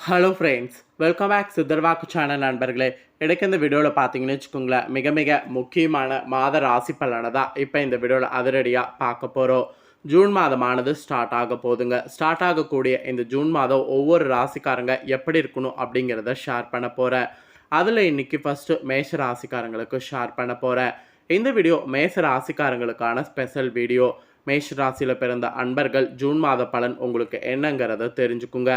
Hello friends welcome back Siddharvakku channel நண்பர்களே. எனக்கு இந்த வீடியோவில் பார்த்தீங்கன்னு வச்சுக்கோங்களேன் மிக மிக முக்கியமான மாத ராசி பலனை தான் இப்போ இந்த வீடியோவில் அதிரடியாக பார்க்க போகிறோம் ஜூன் மாதமானது ஸ்டார்ட் ஆக போதுங்க ஸ்டார்ட் ஆகக்கூடிய இந்த ஜூன் மாதம் ஒவ்வொரு ராசிக்காரங்க எப்படி இருக்கணும் அப்படிங்கிறத ஷேர் பண்ண போகிறேன் அதில் இன்னைக்கு ஃபஸ்ட்டு மேஷ ராசிக்காரங்களுக்கு ஷேர் பண்ண போகிறேன் இந்த வீடியோ மேஷ ராசிக்காரங்களுக்கான ஸ்பெஷல் வீடியோ மேஷ ராசியில் பிறந்த அன்பர்கள் ஜூன் மாத பலன் உங்களுக்கு என்னங்கிறத தெரிஞ்சுக்குங்க.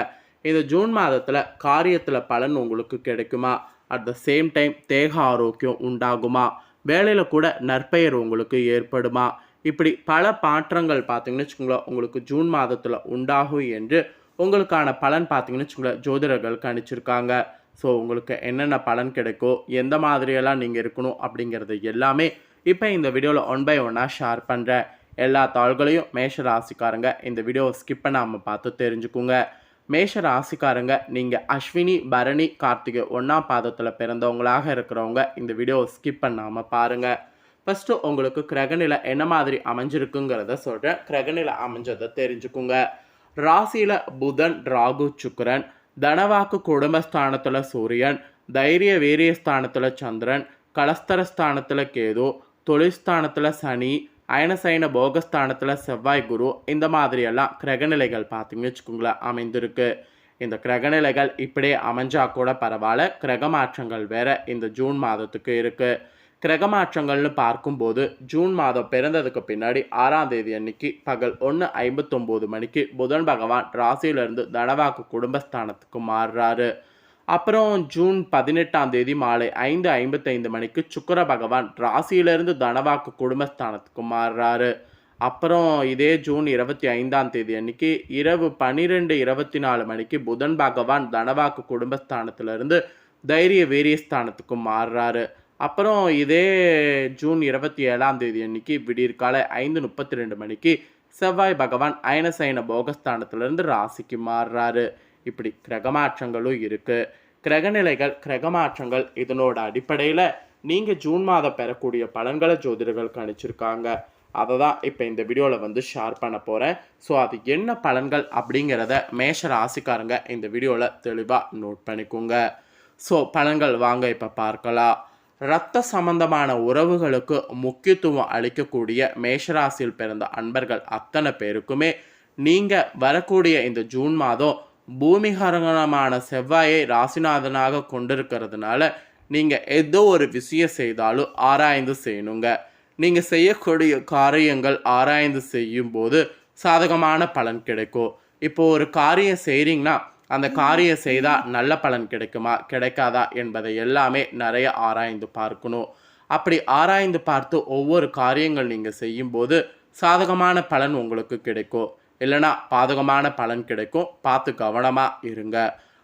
இந்த ஜூன் மாதத்தில் காரியத்தில் பலன் உங்களுக்கு கிடைக்குமா? அட் த சேம் டைம் தேக ஆரோக்கியம் உண்டாகுமா? வேலையில் கூட நற்பெயர் உங்களுக்கு ஏற்படுமா? இப்படி பல மாற்றங்கள் பார்த்தீங்கன்னு வச்சுக்கோங்களேன் உங்களுக்கு ஜூன் மாதத்தில் உண்டாகும் என்று உங்களுக்கான பலன் பார்த்தீங்கன்னு வச்சுக்கோங்களேன் ஜோதிடர்கள் கணிச்சிருக்காங்க. ஸோ உங்களுக்கு என்னென்ன பலன் கிடைக்கும் எந்த மாதிரியெல்லாம் நீங்கள் இருக்கணும் அப்படிங்கிறது எல்லாமே இப்போ இந்த வீடியோவில் ஒன் பை ஒன்னாக ஷேர் பண்ணுறேன் எல்லா தாள்களையும் மேஷ ராசிக்காரங்க இந்த வீடியோவை ஸ்கிப் பண்ணாமல் பார்த்து தெரிஞ்சுக்குங்க. மேஷ ராசிக்காரங்க நீங்கள் அஸ்வினி பரணி கார்த்திகை ஒன்றாம் பாதத்தில் பிறந்தவங்களாக இருக்கிறவங்க இந்த வீடியோ ஸ்கிப் பண்ணாமல் பாருங்கள் ஃபஸ்ட்டு உங்களுக்கு கிரகநிலை என்ன மாதிரி அமைஞ்சிருக்குங்கிறத சொல்கிறேன் கிரகநிலை அமைஞ்சதை தெரிஞ்சுக்குங்க. ராசியில் புதன் ராகு சுக்கரன் தனவாக்கு குடும்பஸ்தானத்தில் சூரியன் தைரிய வீரியஸ்தானத்தில் சந்திரன் கலஸ்தரஸ்தானத்தில் கேது தொழில்ஸ்தானத்தில் சனி அயனசைன போகஸ்தானத்தில் செவ்வாய் குரு இந்த மாதிரியெல்லாம் கிரகநிலைகள் பார்த்தீங்கன்னு வச்சுக்கோங்களேன் அமைந்திருக்கு. இந்த கிரகநிலைகள் இப்படியே அமைஞ்சா கூட பரவாயில்ல. கிரகமாற்றங்கள் வேறு வேற இந்த ஜூன் மாதத்துக்கு இருக்குது கிரகமாற்றங்கள்னு பார்க்கும்போது ஜூன் மாதம் பிறந்ததுக்கு பின்னாடி ஆறாம் தேதி அன்னைக்கு பகல் ஒன்று ஐம்பத்தொம்போது மணிக்கு புதன் பகவான் ராசியிலிருந்து தனவாக்கு குடும்பஸ்தானத்துக்கு மாறுறாரு. அப்புறம் ஜூன் பதினெட்டாம் தேதி மாலை ஐந்து ஐம்பத்தைந்து மணிக்கு சுக்கர பகவான் ராசியிலிருந்து தனவாக்கு குடும்பஸ்தானத்துக்கு மாறுறாரு. அப்புறம் இதே ஜூன் இருபத்தி ஐந்தாம் தேதி அன்னைக்கு இரவு பன்னிரெண்டு இருபத்தி நாலு மணிக்கு புதன் பகவான் தனவாக்கு குடும்பஸ்தானத்திலிருந்து தைரிய வீரியஸ்தானத்துக்கு மாறுறாரு. அப்புறம் இதே ஜூன் இருபத்தி ஏழாம் தேதி அன்னைக்கு விடியற்காலை ஐந்து முப்பத்தி ரெண்டு மணிக்கு செவ்வாய் பகவான் அயனசைன போகஸ்தானத்திலிருந்து ராசிக்கு மாறுறாரு. இப்படி கிரகமாற்றங்களும் இருக்குது கிரகநிலைகள் கிரகமாற்றங்கள் இதனோட அடிப்படையில் நீங்கள் ஜூன் மாதம் பெறக்கூடிய பலன்களை ஜோதிடர்கள் கணிச்சிருக்காங்க. அதை தான் இப்போ இந்த வீடியோவில் வந்து ஷேர் பண்ண போகிறேன் ஸோ அது என்ன பலன்கள் அப்படிங்கிறத மேஷ ராசிக்காரங்க இந்த வீடியோவில் தெளிவாக நோட் பண்ணிக்கோங்க. ஸோ பலன்கள் வாங்க இப்போ பார்க்கலாம். இரத்த சம்பந்தமான உறவுகளுக்கு முக்கியத்துவம் அளிக்கக்கூடிய மேஷராசியில் பிறந்த அன்பர்கள் அத்தனை பேருக்குமே நீங்கள் வரக்கூடிய இந்த ஜூன் மாதம் பூமிகரகணமான செவ்வாயை ராசிநாதனாக கொண்டிருக்கிறதுனால நீங்கள் ஏதோ ஒரு விஷயம் செய்தாலும் ஆராய்ந்து செய்யணுங்க. நீங்கள் செய்யக்கூடிய காரியங்கள் ஆராய்ந்து செய்யும்போது சாதகமான பலன் கிடைக்கும். இப்போ ஒரு காரியம் செய்கிறீங்கன்னா அந்த காரியம் செய்தால் நல்ல பலன் கிடைக்குமா? கிடைக்காதா என்பதை எல்லாமே நிறைய ஆராய்ந்து பார்க்கணும். அப்படி ஆராய்ந்து பார்த்து ஒவ்வொரு காரியங்கள் நீங்கள் செய்யும்போது சாதகமான பலன் உங்களுக்கு கிடைக்கும். இல்லைனா பாதகமான பலன் கிடைக்கும். பார்த்து கவனமாக இருங்க.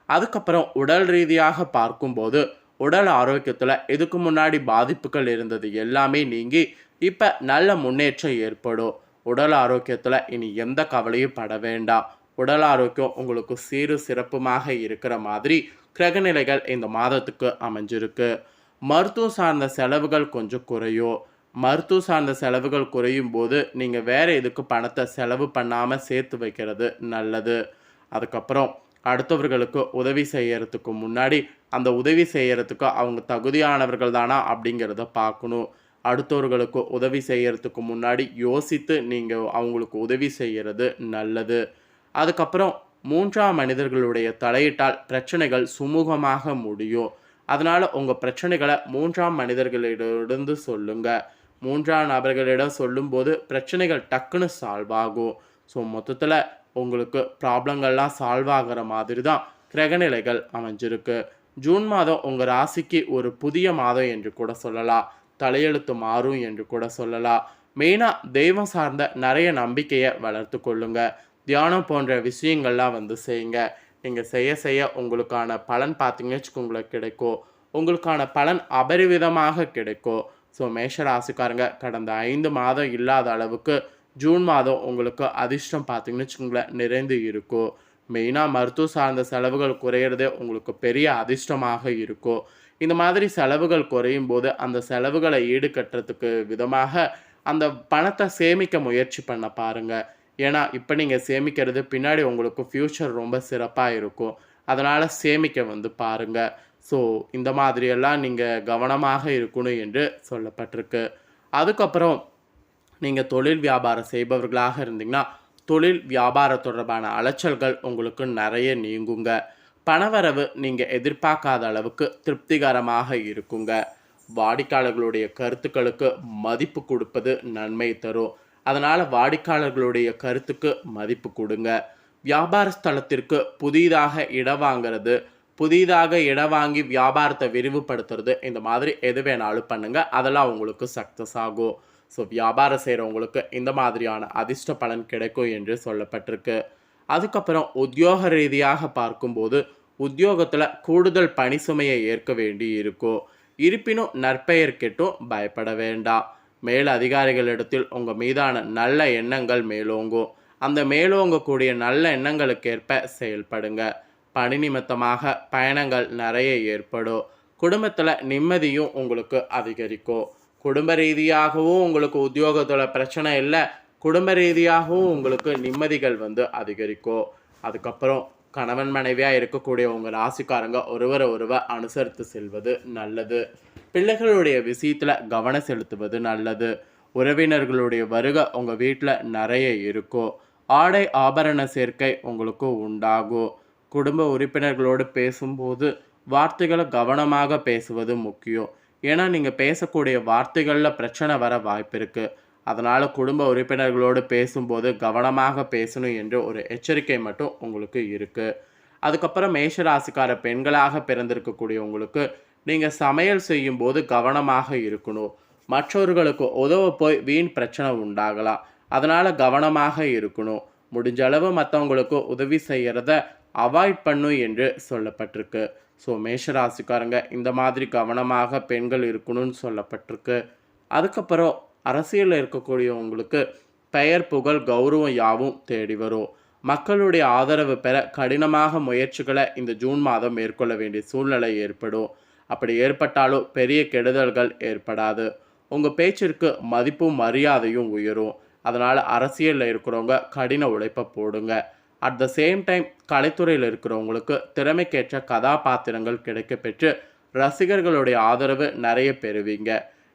அதுக்கப்புறம் உடல் ரீதியாக பார்க்கும்போது உடல் ஆரோக்கியத்தில் இதுக்கு முன்னாடி பாதிப்புகள் இருந்தது எல்லாமே நீங்கி இப்போ நல்ல முன்னேற்றம் ஏற்படும். உடல் ஆரோக்கியத்தில் இனி எந்த கவலையும் பட வேண்டாம். உடல் ஆரோக்கியம் உங்களுக்கு சீரு சிறப்புமாக இருக்கிற மாதிரி கிரகநிலைகள் இந்த மாதத்துக்கு அமைஞ்சிருக்கு. மருத்துவம் சார்ந்த செலவுகள் கொஞ்சம் குறையும். மருத்துவ சார்ந்த செலவுகள் குறையும் போது நீங்கள் வேறு எதுக்கு பணத்தை செலவு பண்ணாமல் சேர்த்து வைக்கிறது நல்லது? அதுக்கப்புறம் அடுத்தவர்களுக்கு உதவி செய்யறதுக்கு முன்னாடி அந்த உதவி செய்யறதுக்கு அவங்க தகுதியானவர்கள் தானா அப்படிங்கிறத பார்க்கணும். அடுத்தவர்களுக்கு உதவி செய்யறதுக்கு முன்னாடி யோசித்து நீங்கள் அவங்களுக்கு உதவி செய்கிறது நல்லது. அதுக்கப்புறம் மூன்றாம் மனிதர்களுடைய தலையிட்டால் பிரச்சனைகள் சுமூகமாக முடியும். அதனால் உங்கள் பிரச்சனைகளை மூன்றாம் மனிதர்களிடமிருந்து சொல்லுங்கள் மூன்றாம் நபர்களிடம் சொல்லும்போது பிரச்சனைகள் டக்குன்னு சால்வ் ஆகும். ஸோ மொத்தத்தில் உங்களுக்கு ப்ராப்ளங்கள்லாம் சால்வ் ஆகிற மாதிரி தான் கிரகநிலைகள் அமைஞ்சிருக்கு. ஜூன் மாதம் உங்கள் ராசிக்கு ஒரு புதிய மாதம் என்று கூட சொல்லலாம். தலையெழுத்து மாறும் என்று கூட சொல்லலாம். மெயினாக தெய்வம் சார்ந்த நிறைய நம்பிக்கையை வளர்த்து கொள்ளுங்க. தியானம் போன்ற விஷயங்கள்லாம் வந்து செய்யுங்க. நீங்கள் செய்ய செய்ய உங்களுக்கான பலன் பார்த்தீங்கன்னு வச்சுக்கோங்களுக்கு கிடைக்கும். உங்களுக்கான பலன் அபரிவிதமாக கிடைக்கும். ஸோ மேஷராசிக்காரங்க கடந்த ஐந்து மாதம் இல்லாத அளவுக்கு ஜூன் மாதம் உங்களுக்கு அதிர்ஷ்டம் பார்த்தீங்கன்னு வச்சுக்கோங்களேன் நிறைந்து இருக்கும் மெயினாக மருத்துவ சார்ந்த செலவுகள் குறையிறதே உங்களுக்கு பெரிய அதிர்ஷ்டமாக இருக்கும் இந்த மாதிரி செலவுகள் குறையும் போது அந்த செலவுகளை ஈடுகட்டுறதுக்கு விதமாக அந்த பணத்தை சேமிக்க முயற்சி பண்ண பாருங்கள் ஏன்னா இப்போ நீங்கள் சேமிக்கிறது பின்னாடி உங்களுக்கு ஃப்யூச்சர் ரொம்ப சிறப்பாக இருக்கும். அதனால் சேமிக்க வந்து பாருங்கள் ஸோ இந்த மாதிரியெல்லாம் நீங்கள் கவனமாக இருக்கணும் என்று சொல்லப்பட்டிருக்கு. அதுக்கப்புறம் நீங்கள் தொழில் வியாபாரம் செய்பவர்களாக இருந்தீங்கன்னா தொழில் வியாபாரம் தொடர்பான அலைச்சல்கள் உங்களுக்கு நிறைய நீங்குங்க. பணவரவு நீங்கள் எதிர்பார்க்காத அளவுக்கு திருப்திகரமாக இருக்குங்க. வாடிக்கையாளர்களுடைய கருத்துக்களுக்கு மதிப்பு கொடுப்பது நன்மை தரும். அதனால் வாடிக்கையாளர்களுடைய கருத்துக்கு மதிப்பு கொடுங்க. வியாபார ஸ்தலத்திற்கு புதிதாக இடம் வாங்கிறது புதிதாக இடம் வாங்கி வியாபாரத்தை விரிவுபடுத்துறது இந்த மாதிரி எது வேணாலும் பண்ணுங்க. அதெல்லாம் உங்களுக்கு சக்ஸஸ் ஆகும். ஸோ வியாபாரம் செய்கிறவங்களுக்கு இந்த மாதிரியான அதிர்ஷ்ட பலன் கிடைக்கும் என்று சொல்லப்பட்டிருக்கு. அதுக்கப்புறம் உத்தியோக ரீதியாக பார்க்கும்போது உத்தியோகத்தில் கூடுதல் பணி சுமையை ஏற்க வேண்டி இருக்கும். இருப்பினும் நற்பெயர் கெட்டும் பயப்பட வேண்டாம். மேல் அதிகாரிகளிடத்தில் உங்கள் மீதான நல்ல எண்ணங்கள் மேலோங்கும். அந்த மேலோங்கக்கூடிய நல்ல எண்ணங்களுக்கேற்ப செயல்படுங்க. பணி நிமித்தமாக பயணங்கள் நிறைய ஏற்படும். குடும்பத்தில் நிம்மதியும் உங்களுக்கு அதிகரிக்கும். குடும்ப ரீதியாகவும் உங்களுக்கு உத்தியோகத்தில் பிரச்சனை இல்லை குடும்ப ரீதியாகவும் உங்களுக்கு நிம்மதிகள் வந்து அதிகரிக்கும். அதுக்கப்புறம் கணவன் மனைவியாக இருக்கக்கூடிய உங்கள் ராசிக்காரங்க ஒருவரை ஒருவர் அனுசரித்து செல்வது நல்லது. பிள்ளைகளுடைய விஷயத்தில் கவனம் செலுத்துவது நல்லது. உறவினர்களுடைய வருகை உங்கள் வீட்டில் நிறைய இருக்கும். ஆடை ஆபரண சேர்க்கை உங்களுக்கு உண்டாகும். குடும்ப உறுப்பினர்களோடு பேசும்போது வார்த்தைகளை கவனமாக பேசுவது முக்கியம். ஏன்னா நீங்கள் பேசக்கூடிய வார்த்தைகளில் பிரச்சனை வர வாய்ப்பு இருக்குது அதனால் குடும்ப உறுப்பினர்களோடு பேசும்போது கவனமாக பேசணும் என்று ஒரு எச்சரிக்கை மட்டும் உங்களுக்கு இருக்குது அதுக்கப்புறம் மேஷராசிக்கார பெண்களாக பிறந்திருக்கக்கூடிய உங்களுக்கு நீங்கள் சமையல் செய்யும்போது கவனமாக இருக்கணும். மற்றவர்களுக்கு உதவ போய் வீண் பிரச்சனை உண்டாகலாம். அதனால் கவனமாக இருக்கணும். முடிஞ்ச அளவு மற்றவங்களுக்கு உதவி செய்கிறத அவாய்ட் பண்ணும் என்று சொல்லப்பட்டிருக்கு. ஸோ மேஷராசிக்காரங்க இந்த மாதிரி கவனமாக பெண்கள் இருக்கணும்னு சொல்லப்பட்டிருக்கு. அதுக்கப்புறம் அரசியலில் இருக்கக்கூடியவங்களுக்கு பெயர் புகழ் கௌரவம் யாவும் தேடி வரும். மக்களுடைய ஆதரவு பெற கடினமாக முயற்சிகளை இந்த ஜூன் மாதம் மேற்கொள்ள வேண்டிய சூழ்நிலை ஏற்படும். அப்படி ஏற்பட்டாலும் பெரிய கெடுதல்கள் ஏற்படாது. உங்கள் பேச்சிற்கு மதிப்பும் மரியாதையும் உயரும். அதனால் அரசியலில் இருக்கிறவங்க கடின உழைப்பை போடுங்க. அட் த சேம் டைம் கலைத்துறையில் இருக்கிறவங்களுக்கு திறமைக்கேற்ற கதாபாத்திரங்கள் கிடைக்க பெற்று ரசிகர்களுடைய ஆதரவு நிறைய பெறுவீங்க.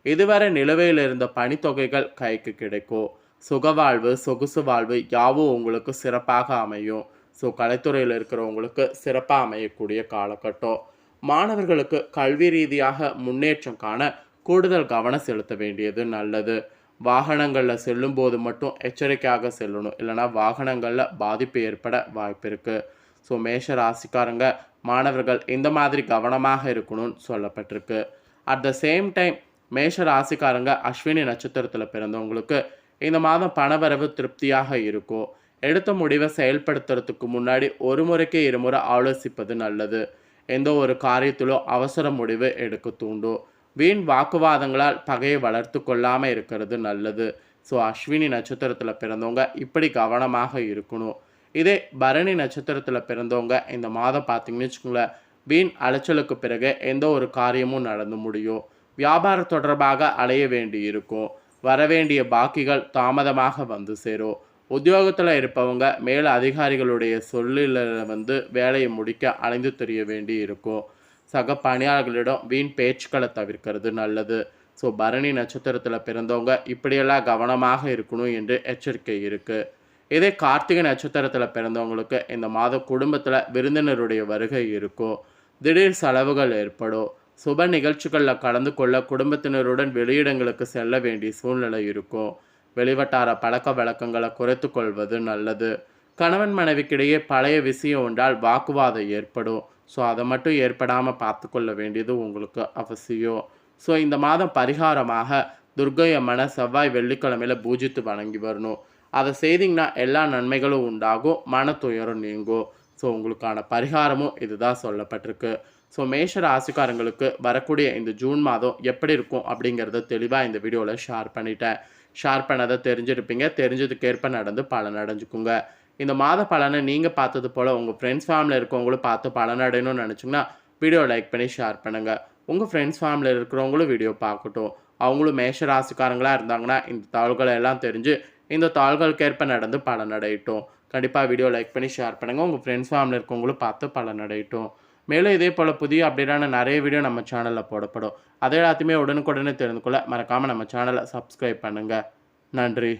இதுவரை நிலுவையில் இருந்த பணித்தொகைகள் கைக்கு கிடைக்கும். சுகவாழ்வு சொகுசு வாழ்வு யாவும் உங்களுக்கு சிறப்பாக அமையும். ஸோ கலைத்துறையில் இருக்கிறவங்களுக்கு சிறப்பாக அமையக்கூடிய காலகட்டம். மாணவர்களுக்கு கல்வி ரீதியாக முன்னேற்றம் காண கூடுதல் கவனம் செலுத்த வேண்டியது நல்லது. வாகனங்களில் செல்லும்போது மட்டும் எச்சரிக்கையாக செல்லணும். இல்லைனா வாகனங்களில் பாதிப்பு ஏற்பட வாய்ப்பு இருக்குது ஸோ மேஷ ராசிக்காரங்க மாணவர்கள் இந்த மாதிரி கவனமாக இருக்கணும்னு சொல்லப்பட்டிருக்கு. அட் த சேம் டைம் மேஷ ராசிக்காரங்க அஸ்வினி நட்சத்திரத்தில் பிறந்தவங்களுக்கு இந்த மாதம் பணவரவு திருப்தியாக இருக்கும். எடுத்த முடிவை செயல்படுத்துறதுக்கு முன்னாடி ஒரு முறைக்கு இருமுறை ஆலோசிப்பது நல்லது. எந்த ஒரு காரியத்திலும் அவசர முடிவு எடுக்க தூண்டும். வீண் வாக்குவாதங்களால் பகையை வளர்த்து கொள்ளாமல் இருக்கிறது நல்லது. ஸோ அஸ்வினி நட்சத்திரத்தில் பிறந்தவங்க இப்படி கவனமாக இருக்கணும். இதே பரணி நட்சத்திரத்தில் பிறந்தவங்க இந்த மாதம் பார்த்தீங்கன்னு வச்சுக்கோங்களேன் வீண் அலைச்சலுக்கு பிறகு எந்த ஒரு காரியமும் நடந்து முடியும். வியாபாரம் தொடர்பாக அலைய வேண்டி இருக்கும். வரவேண்டிய பாக்கிகள் தாமதமாக வந்து சேரும். உத்தியோகத்தில் இருப்பவங்க மேல் அதிகாரிகளுடைய சொல்லில் வந்து வேலையை முடிக்க அலைந்து தெரிய வேண்டி இருக்கும். சக பணியாளர்களிடம் வீண் பேச்சுக்களை தவிர்க்கிறது நல்லது. ஸோ பரணி நட்சத்திரத்தில் பிறந்தவங்க இப்படியெல்லாம் கவனமாக இருக்கணும் என்று எச்சரிக்கை இருக்குது இதே கார்த்திகை நட்சத்திரத்தில் பிறந்தவங்களுக்கு இந்த மாதம் குடும்பத்தில் விருந்தினருடைய வருகை இருக்கும். திடீர் செலவுகள் ஏற்படும். சுப நிகழ்ச்சிகளில் கலந்து கொள்ள குடும்பத்தினருடன் வெளியிடங்களுக்கு செல்ல வேண்டிய சூழ்நிலை இருக்கும். வெளிவட்டார பழக்க வழக்கங்களை குறைத்து கொள்வது நல்லது. கணவன் மனைவிக்கிடையே பழைய விஷயம் ஒன்றால் வாக்குவாதம் ஏற்படும். ஸோ அதை மட்டும் ஏற்படாமல் பார்த்துக்கொள்ள வேண்டியது உங்களுக்கு அவசியம். ஸோ இந்த மாதம் பரிகாரமாக துர்கை அம்மனை செவ்வாய் வெள்ளிக்கிழமையில் பூஜித்து வணங்கி வரணும். அதை செய்திங்கன்னா எல்லா நன்மைகளும் உண்டாகும். மன துயரம் நீங்கும். ஸோ உங்களுக்கான பரிகாரமும் இதுதான் சொல்லப்பட்டிருக்கு. ஸோ மேஷ ராசிக்காரங்களுக்கு வரக்கூடிய இந்த ஜூன் மாதம் எப்படி இருக்கும் அப்படிங்கிறத தெளிவாக இந்த வீடியோவில் ஷேர் பண்ணிட்டேன். ஷேர் பண்ணதை தெரிஞ்சிருப்பீங்க. தெரிஞ்சதுக்கேற்ப நடந்து பலன் அடைஞ்சுக்குங்க. இந்த மாத பலனை நீங்கள் பார்த்தது போல் உங்கள் ஃப்ரெண்ட்ஸ் ஃபேமிலியில் இருக்கவங்களும் பார்த்து பலன் அடையணும்னு நினச்சிங்கன்னா வீடியோ லைக் பண்ணி ஷேர் பண்ணுங்கள் உங்கள் ஃப்ரெண்ட்ஸ் ஃபேமிலியில் இருக்கிறவங்களும் வீடியோ பார்க்கட்டும். அவங்களும் மேஷ ராசிக்காரங்களாக இருந்தாங்கன்னா இந்த தாள்களை எல்லாம் தெரிஞ்சு இந்த தாள்களுக்கேற்ப நடந்து பலன் அடையட்டும். கண்டிப்பாக வீடியோ லைக் பண்ணி ஷேர் பண்ணுங்கள் உங்கள் ஃப்ரெண்ட்ஸ் ஃபேமிலி இருக்கவங்களும் பார்த்து பலனடையட்டும் மேலும் இதே போல் புதிய அப்டேட்டான நிறைய வீடியோ நம்ம சேனலில் போடப்படும். அதை எல்லாத்தையுமே உடனுக்குடனே தெரிந்து கொள்ள மறக்காமல் நம்ம சேனலை சப்ஸ்கிரைப் பண்ணுங்கள் நன்றி.